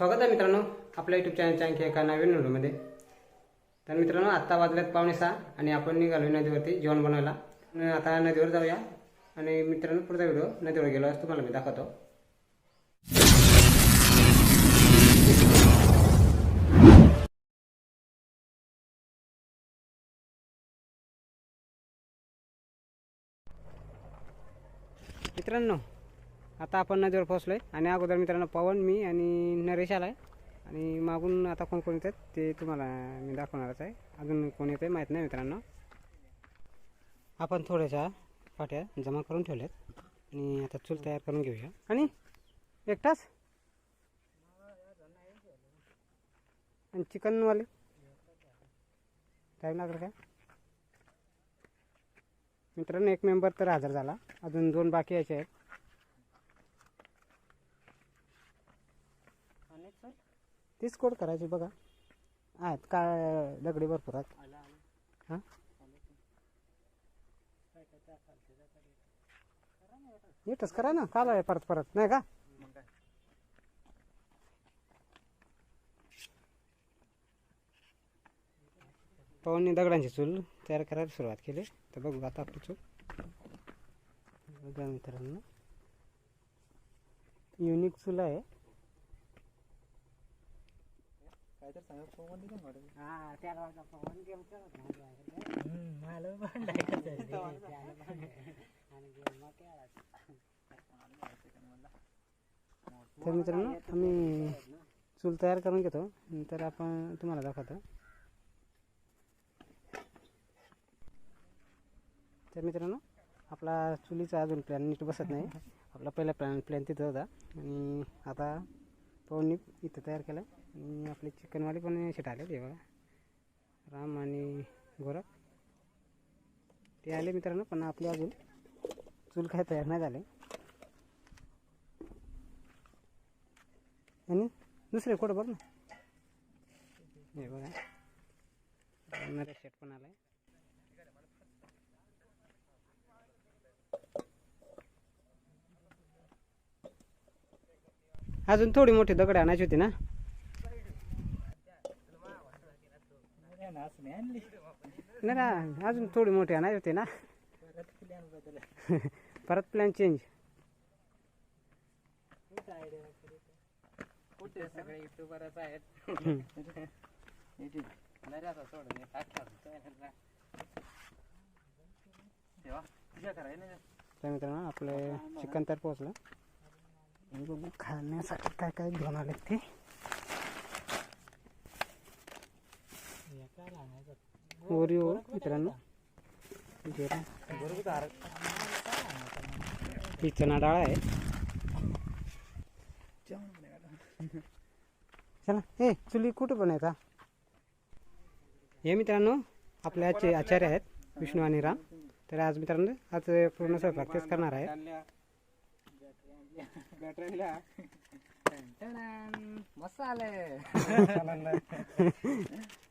स्वागत आहे मित्रांनो आपल्या यूट्यूब चॅनलच्या आणखी एका नवीन व्हिडिओमध्ये तर मित्रांनो आत्ता वाजल्यात पावणे सहा आणि आपण निघालो नदीवरती जेवण बनवायला. आता नदीवर जाऊया. आणि मित्रांनो पुढचा व्हिडिओ नदीवर गेलो असं तुम्हाला मी दाखवतो. मित्रांनो आता आपण नदीवर पोहोचलो आहे आणि अगोदर मित्रांनो पवन मी आणि नरेश आला आहे आणि मागून आता कोण कोण येतात ते तुम्हाला मी दाखवणारच आहे. अजून कोण येतं माहीत नाही मित्रांनो. आपण थोड्याशा पाट्या जमा करून ठेवल्यात. आणि आता चूल तयार करून घेऊया. आणि एकटाच? आणि चिकनवाले? टाईम लागला काय? मित्रांनो एक मेंबर तर हजर झाला. अजून दोन बाकी यायचे आहेत. तीच कोड करायची बघा. आहेत काय दगडी भरपूर आहेत. हां? नीटच करा ना काल आहे परत परत नाही का? पवनने दगडांची चूल तयार करायला सुरुवात केली. तर बघू आता आपली चूल. बघा मित्रांनो. युनिक चूल आहे. हा त्याला पवन गेम तर मित्रांनो आम्ही चूल तयार करून घेतो. नंतर आपण तुम्हाला दाखवतो. तर मित्रांनो आपला चुलीचा अजून प्लॅन नीट बसत नाही. आपला पहिला प्लॅन प्लॅन तिथं होता. आणि आता पवननी इथं तयार केलं. आणि आपले चिकनवाले पण शेट आले ते बघा. राम आणि गोरख. ते आले मित्रांनो पण आपले अजून चूल काय तयार नाही झाले. आणि दुसरे कोड बघ ना. हे बघा. शेट पण आलाय. अजून थोडी मोठी दगड आणायची होती ना. नाही ना अजून थोडी मोठी आणायची होती ना. परत प्लॅन चेंज कुठे सगळे युट्यूबरच आहेत? तर मित्रांनो आपले चिकन तर पोहोचलं. आणि बघू खाण्यासाठी काय काय घेऊन आले ते. ओरिओ मित्रांनो. ही चणा डाळ आहे. चला ए चुली कुठं बनायचा हे मित्रांनो आपले आजचे आचार्य आहेत विष्णू आणि राम. तर आज मित्रांनो आज पूर्ण स्वयंपाक तेच करणार आहे मसाले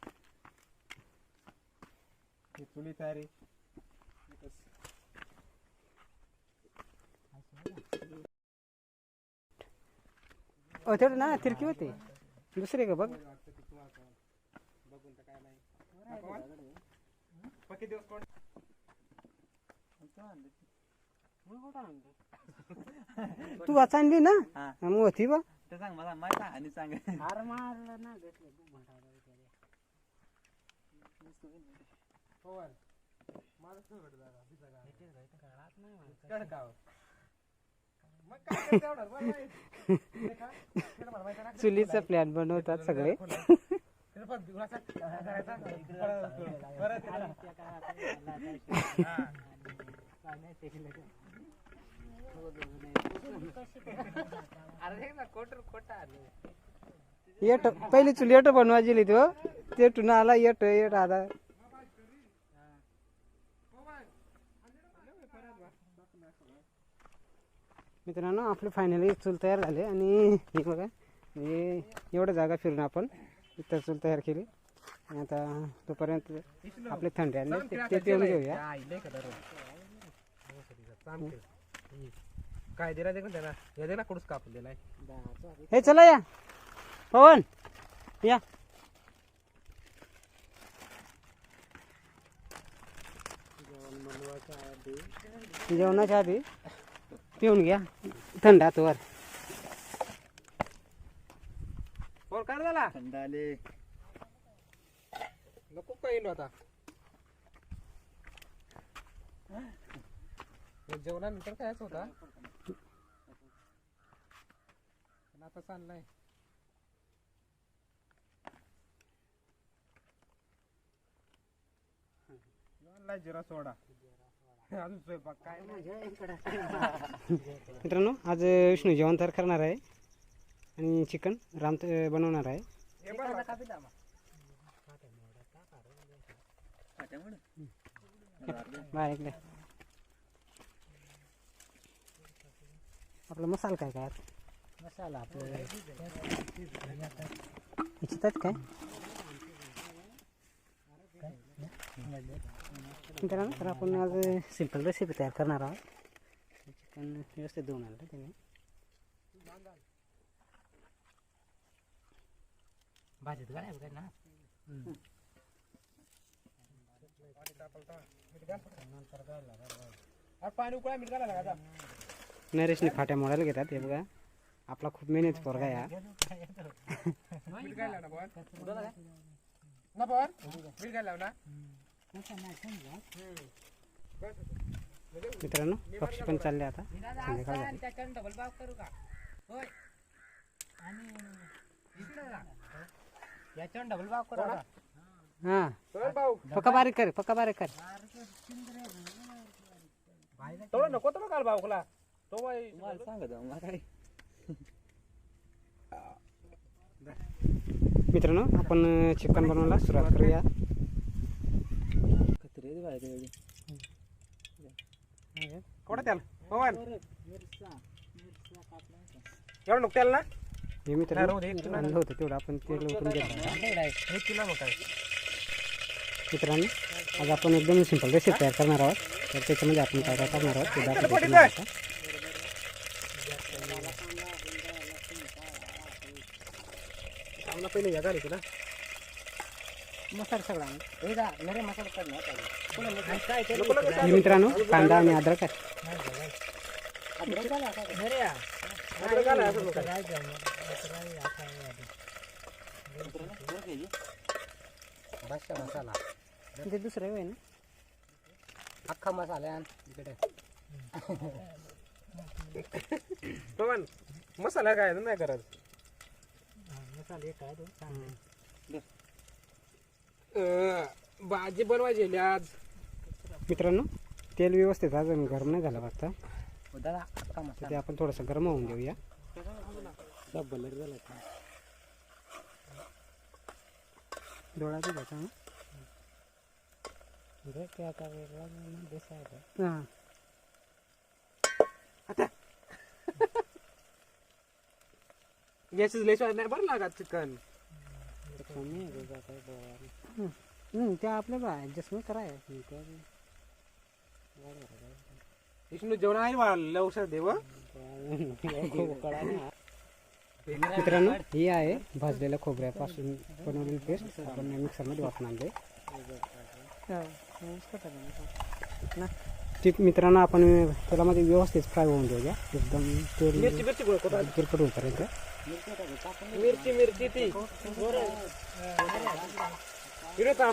चुली तयारी ओ तेवढं ना तिरकी होती. दुसरी का बघ? पक्की दिवस कोण तू वाचानली ना. हा. मग होती बा ते सांग मला माहिती आणि सांग. चुलीचा प्लॅन बनवतात सगळे. अरे ना कोटर खोटा आलं येट पहिली चुली येट बनवायची तो ते टुना आला येट येट आला. मित्रांनो आपले फायनली चूल तयार झाले आणि हे बघा हे एवढं जागा फिरून आपण इथं चूल तयार केली. आणि आता तोपर्यंत आपले थंडी आले ते- पिऊन घेऊया. काय दिला दे त्याला? या दे ना कुठून कापून दिलाय हे चला या. पवन या. जेवणाच्या आधी. पिऊन घ्या. थंड हातवर फोन काढ झाला थंड आले. नको का येईल आता? जेवणानंतर कायच होता? पण आता चाललाय. आणलाय जिरा सोडा. अजून स्वयंपाक काय मित्रांनो आज विष्णू जेवण तयार करणार आहे आणि चिकन राम बनवणार आहे. बरं बाय ऐकलं आपला मसाला काय काय? मसाला आपलं. इच्छितात काय? मित्रांनो तर आपण आज सिंपल रेसिपी तयार करणार आहोत चिकन व्यवस्थित धुवून आणलं त्याने भाजीत गाड्या काय ना? नरेशने फाट्या मोडायला घेतात हे बघा. आपला खूप मेहनत पोरगा घालायला ना मीठ घालायला ना मित्रांनो पक्षी पण चालले आता. संध्याकाळ डबल बाग करू का होय याच्यावर डबल बाग करू हा. पक्का बारीक कर पक्का बारीक कर. तो नको तर काल भाऊकला तो बाई मित्रांनो आपण चिकन बनवायला सुरुवात करूया. कोणा त्याला पवन एवढं नको त्याला ना हे मित्रांनो आणलं होतं तेवढं आपण तेल उतरून घेतलं हे मित्रांनो आज आपण एकदम सिंपल रेसिपी तयार करणार आहोत तर त्याच्यामध्ये आपण काय काय करणार आहोत ते. आता. चांगला पहिले या घाली तुला मसाला सगळा नको. नको हे मित्रांनो कांदा आणि अद्रक आहे. अद्रक असं नको. मसाला. ते दुसरं आहे ना? अख्खा मसाला इकडे. पवन मसाला काय? नाही करत. मसाले काय अं, भाजी बनवायची आज. मित्रांनो तेल व्यवस्थित अजून गरम नाही झालं बघता दादा अख्खा तर ते आपण थोडंसं गरम होऊन देऊया. डोळा बी घ्यायचा ना हां. याची लय स्वाद नाही बरं लागत चिकन. हम्म, त्या आपल्या बा ॲडजस्टमेंट कराय विष्णू जेवण आहे बा लवकर देव. मित्रांनो ही आहे भाजलेल्या खोबऱ्यापासून बनवलेली पेस्ट आपण मिक्सरमध्ये वापरून आणले ती मित्रांनो आपण तेलामध्ये व्यवस्थित फ्राय होऊन देऊया. एकदम तेल मिरची मिरची गोळ किरपट होईपर्यंत मिरची मिरची ती. हिरो का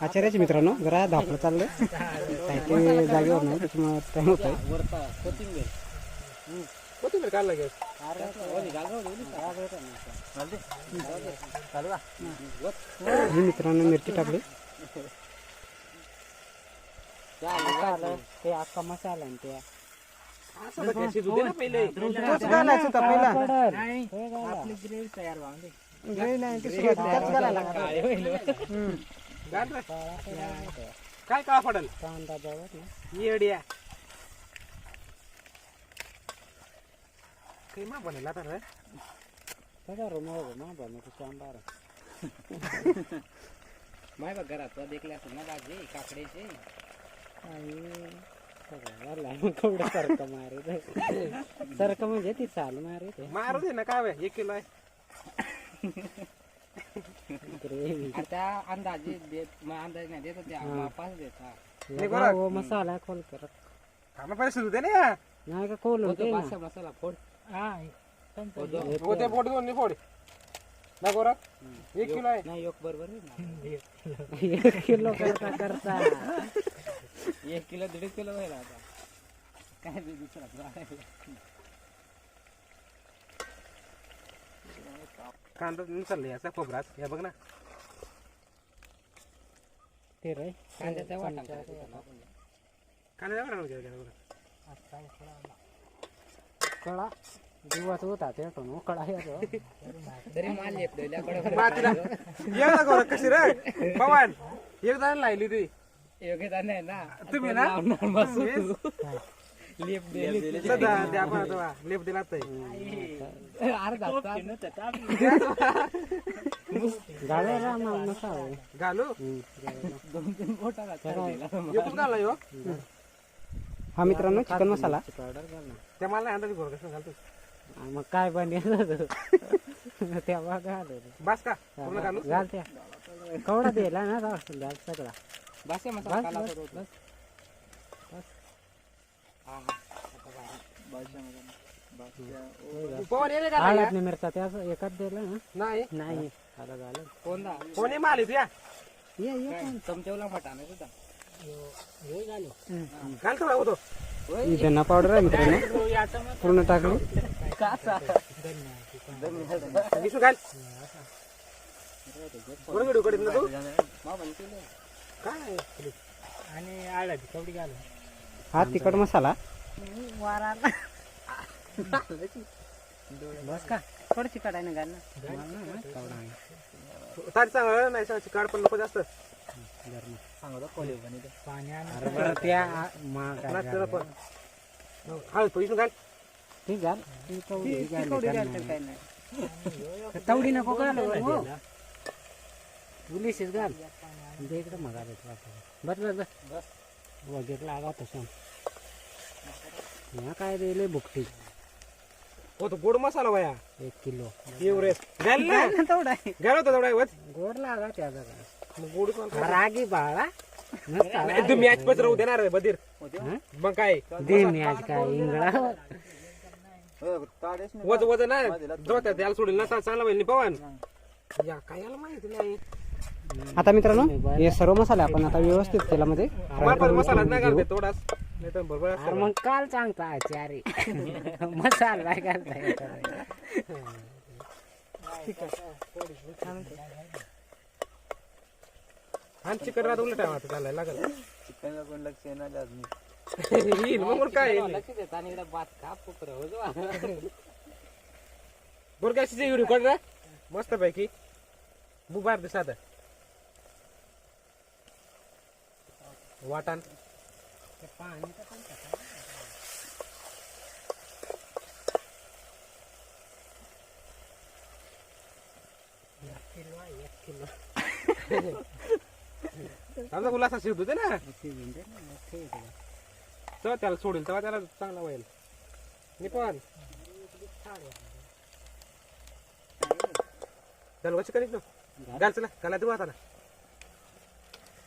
आचार्याचे मित्रांनो जरा धापलं चाललं काही जागेवर नाही त्याच्यामुळे टाइम होत आहे कोथिंबीर काढला लागेल ही मित्रांनो मिरची टाकली. ते अख्खा मसाला आणि ते शिजू दे ना पहिले. तोच घालायचं होता पहिला? आपली ग्रेव्ही तयार व्हावी ग्रेव्ही नाही ती सुरुवातीला त्याच घालायला लागतं. हम्म. घाल रे. काय काळा पडल? कांदा बघत ना. येड्या. काही मा बनेल आता रे. सगळा रूम हो ना सांबार माय बघ घरात देखले असं ना भाजी काकड्याची. कवडं सारखं मारे सारखं म्हणजे ती चाल मारे ते मारू दे ना काय एक किलो आहे ग्रेव्ही त्या अंदाजे देत मग अंदाज नाही देत त्या मापास देता. हो मसाला खोल करत दे ना नाही का खोल तो होते पाचशे मसाला फोड हो ते फोड दोन फोड ना गोरा एक किलो आहे नाही एक बरोबर आहे ना. एक किलो करता करता एक किलो दीड किलो व्हायला आता. काय बी दुसरा कांदा चाललंय याचा खोबरात. या बघ ना. ते रे. कांद्याचा वाटा. कांदा द्या बरं ना. जरा. कळा. जीवाच होता ते पण कळा येतो तरी माल येत मातीला. ये ना गोरा कशी रे? पवन एकदा लायली ती. योग्यता नाही ना तुम्ही ना? बसू लेप दिली सदा द्या पण आता लेप दिला घालू दोन तीन घाला? यो. हा मित्रांनो चिकन मसाला. त्या मला अंदाज कसं घालतो मग काय बनलं तेव्हा घाल बस का? पूर्ण घालू घाल? त्या कवडा दिला ना घाल सगळा. भाषा मसाला बस, काला बस, करू बस. हा हा मसाला. मिरचा त्याच एकच दिलं ना? नाही. नाही. झालं. कोणी माल या. ये ये काय? चमच्यावला मटा नाही तुझा घाल थोडा होतो धना पावडर आहे मित्रांनो. पूर्ण टाकली. विसू घाल. कोण व्हिडिओ कडे ना तू काय आणि आळाची कवडी घालून. हा तिखट मसाला? बस का? थोडं चिकट आहे ना. घाल चांगलं नाही सांगायची काढ पण नको जास्त. तवडी नको घाल. हो. उलीशीच घाल दे इकडं मग आले बस बस बस. वगैरे लागा तसं ह्या काय दिले बुकटी हो तो गोड मसाला वया. एक किलो. एवढेच घाल ना. तेवढा. घाल होता तेवढा वच. गोड लागा त्या जरा. मग गोड. रागी बाळा. तू मॅच पण राहू देणार रे बधीर. हं? मग काय? दे मी आज काय इंगळा. वज वज ना जो त्या द्यायला सोडेल ना चांगला होईल पवन. या काय याला माहिती नाही. आता मित्रांनो हे सर्व मसाले आपण आता व्यवस्थित तेलामध्ये मसाला नाही घालते थोडाच नाही तर बरोबर अरे. मग काल सांगता आचारी मसाला नाही घालता येत. आणि चिकन राहत उलट आहे आता चालायला लागल. चिकनला कोण लक्ष येणार अजून येईल मग वर काय येईल? लक्ष देता आणि इकडे बात का पुकर हो जो. बरं काय शिजे व्हिडिओ काढ रे मस्त पैकी बुबार दिसात वाटाण आमचा गुलासा शिवत होते ना तेव्हा त्याला सोडेल तेव्हा त्याला चांगला होईल मी पण त्याला कशी करीत ना घाल चला घाला देऊ आता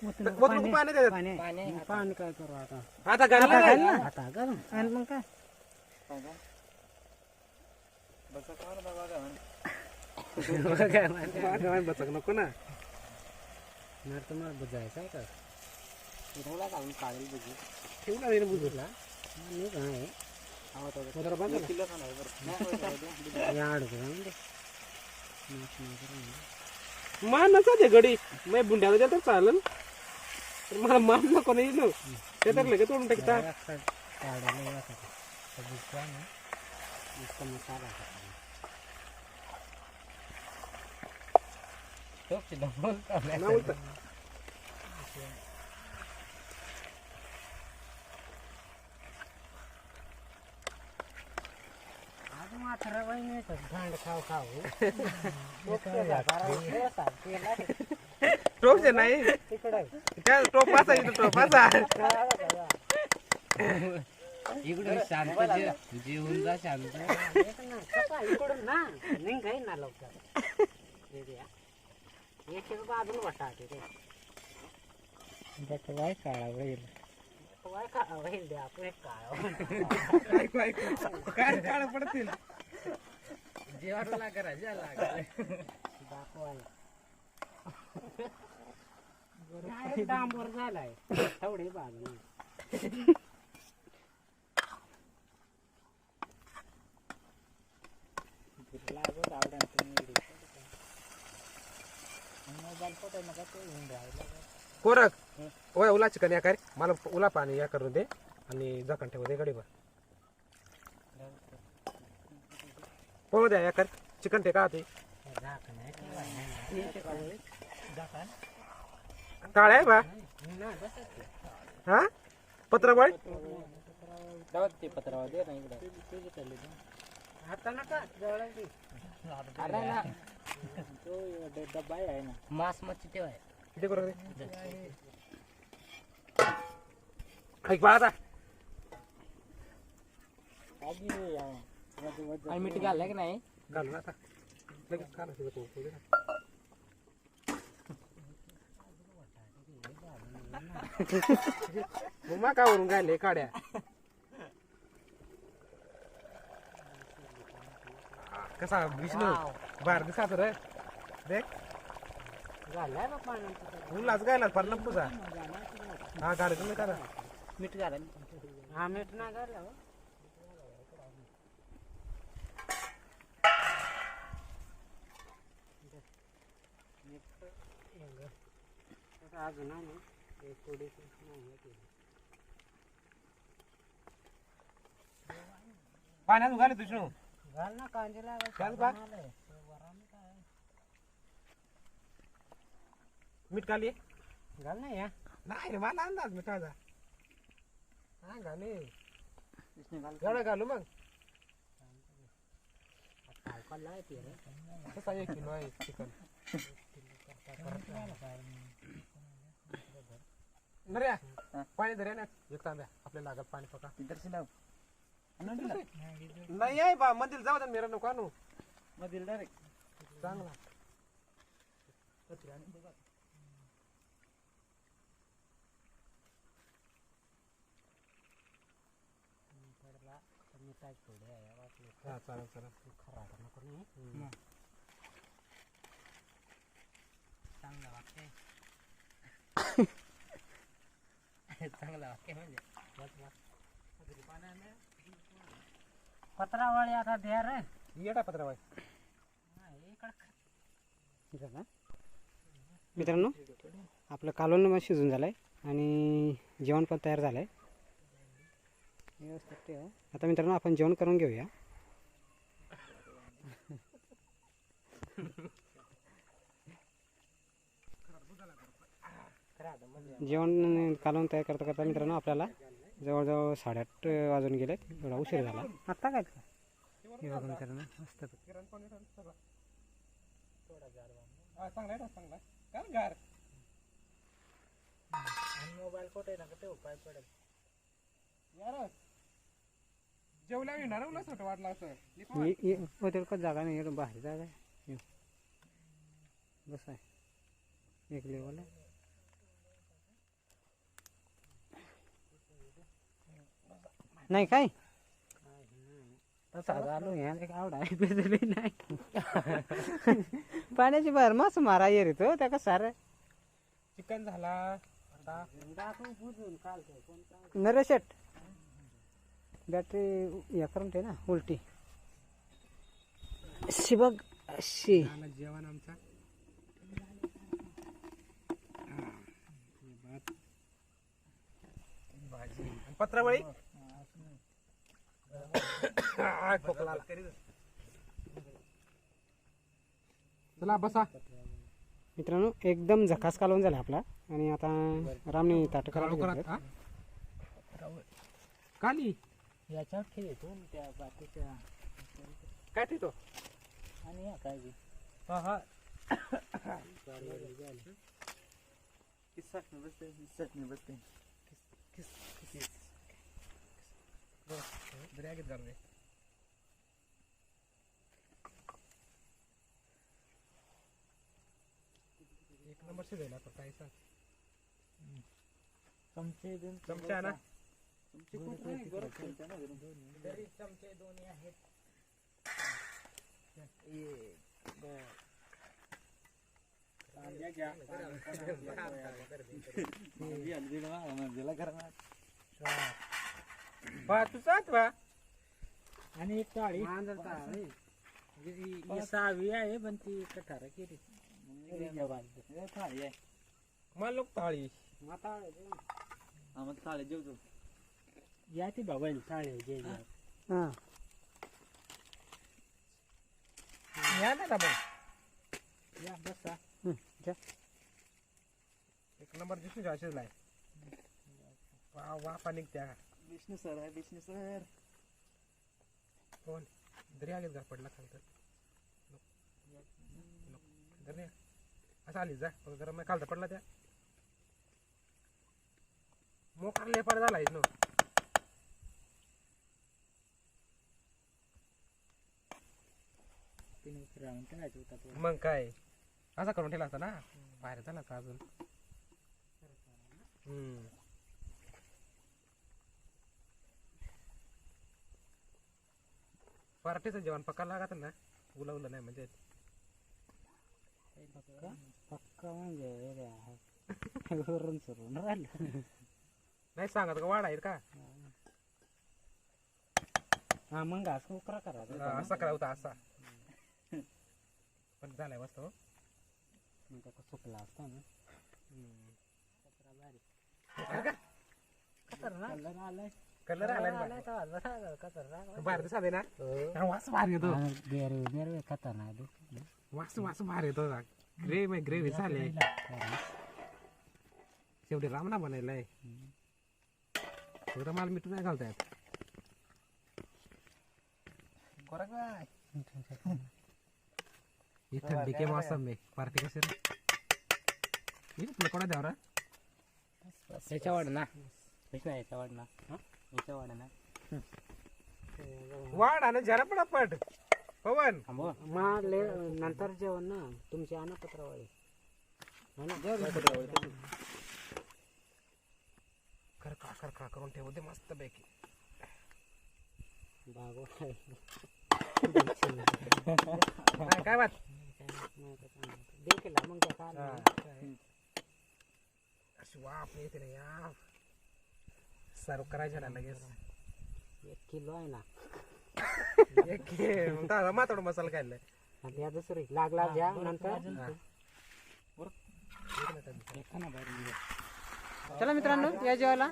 पाणी पाणी. पाणी पाणी पाणी काय करू आता? आता ना ना. आता घाल आणि मग काय बचक नको ना. नाही बुजायचं आहे का काढेल बघू बुजूला नाही काय? जरा बंद कर. नाही बरं या अडकू जाऊन दे गडी मी बुंड्याला चालेल. पण मला मान नको नाही येलो ते तर लगेच तोडून टाकता ना. ना खाऊ खाऊ. टोप जे नाही. तिकडे काय टोप असा इथं टोप असा इकडून शांत जे- जेवून जा शांत. इकडून ना नाही काही ना लवकर एक एक अजून वाटा ते काय काळा होईल काय काळा होईल द्या आपण एक काळा ऐकू ऐकू काय काळ पडतील जेवायला करा डांबर झालाय. ते घेऊन राहिला कोरक. ओय उला चिकन या कर मला उला पाणी या करून दे आणि झाकण ठेवू दे गडीवर हो द्या या कर. चिकन ते ठेवा नाही. काळ आहे बा. हा? पत्रबळ ते दे ना इकडे तो डब्बा आहे ना मास मच्छी ठेवाय किती करू दे. ऐक बाळा आता. आणि मीठ घाललं की नाही? घालू ना आता. लगेच तुझं पोट, पोट दे ना. उमा का वरून गायले काड्या कसा विष्णू? बाहेर दिसाच रे. देख. बा उन्हाच गायला फार नपूसा हा गाडी तुम्ही करा. मीठ घालाय हा मीठ ना घाला हो. अजून नाही. ना. पाण्यात घाले विष्णू. घाल ना. घाल. आलंय. मीठ खाली घाल ना या. नाही रे मला अंदाज मिठाचा हा घाले एवढं घालू मग. पावकाला एक किलो आहे चिकन. पाणी धरे ना. एक तांब्या. आपल्याला पाणी पका. दर्शन लाव. नाही आहे बा मंदिर जाऊ दे मेरा नको आणू. मधील डायरेक्ट चांगला. हा चालेल चालेल. चांगलं वाटतंय चांगला वाक्य म्हणजे पत्रावळी आता द्या रे. येटा पत्रा बाई मित्रांनो आपलं कालवण मग शिजून झालं आहे आणि जेवण पण तयार झालं आहे व्यवस्थित ठेवा. आता मित्रांनो आपण जेवण करून घेऊया. जेवण कालवण तयार करता करता मित्रांनो आपल्याला जवळजवळ साडेआठ वाजून गेले एवढा उशीर झाला. आत्ता काय हे बघा मित्रांनो मस्त मोबाईल कुठे ना कुठे उपाय पडेल यार जेवल्या येणार उलस होतं वाटलं असं ये- ये- होtel का जागा नाही बाहेर जागा आहे. बस. आहे एक लेवल आहे. नाही काय? तसा आवडा नाही. पाण्याची बाहेर मस्त मारा ये रे तो त्या सारं चिकन झाला आता. नरे शेट. बॅटरी या करून ठे ना उलटी. शी बघ शी. जेवण आमचा. पत्रावळी? खोकला. चला बसा. मित्रांनो एकदम झकास कालवून झाला आपला. आणि आता रामने ताट करावं करायला? काली. याच्यावर खेळतो त्या बाकीच्या. काय ठेवतो? आणि या काय हा हा. किस्सात बसते किस्सात बसते. घेत घालून एक नंबर शिजायला आता काय सांग चमचे दोन चमचा ना चमचे खूप नाही, गरज चमचा ना घरून. तरी चमचे दोन्ही आहेत कांद्या घ्या. भाजी हलदी ना, म्हणजेला करणार. बा तू सात बा आणि एक टाळी मांजर टाळी. ही सहावी आहे पण ती कठारा केली. मला लोक थाळी. माता आम्हाला थाळी जेवतो या ती बाबा थाळी जे हां. या ना मग या बसा. हं, जा. एक नंबर दिसून जा शिजलाय वा वाफा निघत्या. विष्णू सर आहे विष्णू सर. कोण दर्या घेत घाल पडला खाल तर दर्या. असं आली जा. जरा मग खालता पडला त्या. मोकार लेपार होता तो मग काय? असा करून ठेवला असता ना? बाहेर झाला असता अजून. हम्म. पराठीचं जेवण पकायला लागत ना? उलवलं नाही म्हणजे. पक्का? म्हणजे वरून सुरून राहिलं. नाही सांगत का? वाढ आहेत का? हा मग असं उकरा करा असा करा होता असा. पण झालाय मस्त हो. त्याचा सुकला असता ना. कलर आलाय ना हा, वास भारी येतो वास वास भारी येतो ग्रेव्ही ग्रेव्ही झाले शेवटी रामना बनायलाय थोडं माल मिठून नाही घालता येत ये थंडी के मौसम में पार्टी रे? तुला कोणा द्यावरा याच्या वाढ ना याच्या वाढ ना याच्या वाढ ना वाढ आणि जरा पटापट पवन. मग ले नंतर जेवण ना. तुमची आणा पत्रावळी खरखा खरखा करून ठेवू दे मस्त पैकी. बागो काय काय बात? देखील मग त्या हा. काय अशी वाफ येते ना या सर्व करायच्या ना लगेच. एक किलो आहे ना. एक. मग दादा मातोड मसाला खायला. आणि दुसरी. लागला घ्या नंतर. चला मित्रांनो या जेवायला.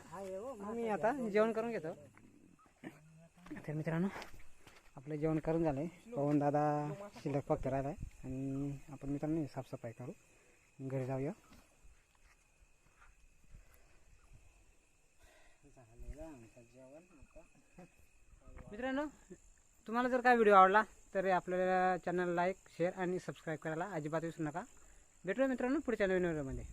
मी आता जेवण करून घेतो. तर मित्रांनो आपलं जेवण करून झालंय. पवन दादा शिल्लक फक्त राहिलाय. आणि आपण मित्रांनो साफसफाई करू. घरी जाऊया. मित्रांनो तुम्हाला जर काय व्हिडिओ आवडला तर आपल्याला चॅनल लाईक शेअर आणि सबस्क्राईब करायला अजिबात विसरू नका. भेटूया मित्रांनो पुढच्या नवीन व्हिडिओमध्ये.